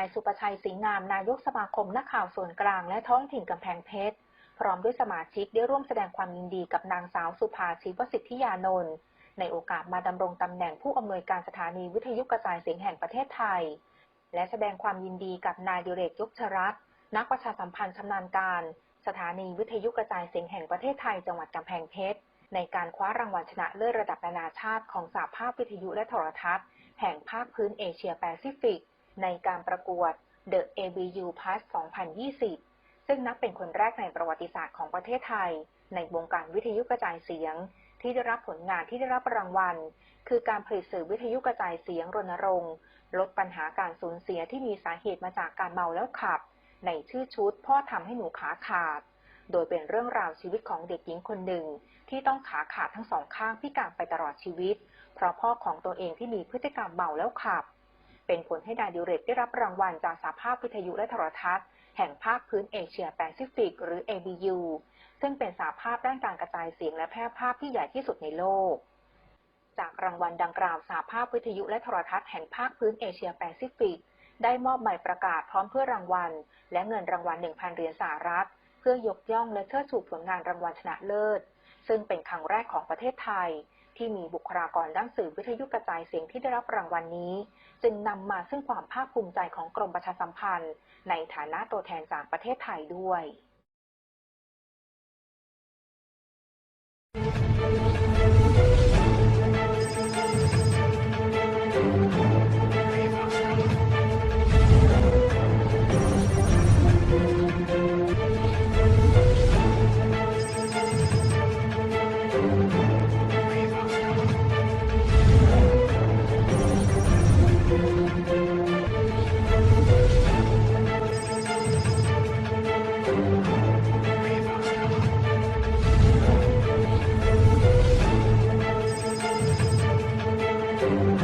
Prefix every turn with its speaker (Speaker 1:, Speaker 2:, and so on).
Speaker 1: ายสุประชัยสิงห์งามนายกสมาคมนักข่าวส่วนกลางและท้องถิ่นกำแพงเพชร พร้อมด้วยสมาชิกได้ร่วมแสดงความยินดีกับนางสาวสุภาชีวสิทธิยานนท์ในโอกาสมาดำรงตำแหน่งผู้อำนวยการสถานีวิทยุกระจายเสียงแห่งประเทศไทย และแสดงความยินดีกับนายดิเรกยกชรัตน์นักประชาสัมพันธ์ชำนาญการ สถานีวิทยุกระจายเสียงแห่งประเทศไทยจังหวัดกำแพงเพชรในการคว้ารางวัลชนะเลิศระดับนานาชาติของสหภาพวิทยุและโทรทัศน์ แห่งภาคพื้นเอเชียแปซิฟิก ในการประกวด The ABU Plus 2020 ซึ่งนับเป็นคนแรกในประวัติศาสตร์ของประเทศไทย ในวงการวิทยุกระจายเสียง ที่ได้รับผลงานที่ได้รับรางวัล คือการผลิตสื่อวิทยุกระจายเสียงรณรงค์ ลดปัญหาการสูญเสียที่มีสาเหตุมาจากการเมาแล้วขับ ในชื่อชุด พ่อทำให้หนูขาขาด โดยเป็นเรื่องราวชีวิตของเด็กหญิงคนหนึ่ง ที่ต้องขาขาดทั้งสองข้างพิการไปตลอดชีวิต เพราะพ่อของตัวเองที่มีพฤติกรรมเมาแล้วขับ เป็นผลให้ดาดิเรกได้รับรางวัลจากสหภาพวิทยุและโทรทัศน์ แห่งภาคพื้นเอเชียแปซิฟิก หรือ ABU ซึ่งเป็นสหภาพด้านการกระจายเสียงและแพร่ภาพที่ใหญ่ที่สุดในโลก จากรางวัลดังกล่าวสหภาพวิทยุและโทรทัศน์แห่งภาคพื้นเอเชียแปซิฟิก ได้มอบใบประกาศพร้อมเพื่อรางวัล และเงินรางวัล 1,000 เหรียญสหรัฐ เพื่อยกย่องและเชิดชูผลงานรางวัลชนะเลิศ ซึ่งเป็นครั้งแรกของประเทศไทย ที่มีบุคลากรด้านสื่อวิทยุกระจายเสียงที่ได้รับรางวัลนนี้ จึงนำมาซึ่งความภาคภูมิใจของกรมประชาสัมพันธ์ ในฐานะตัวแทนจากประเทศไทยด้วย you.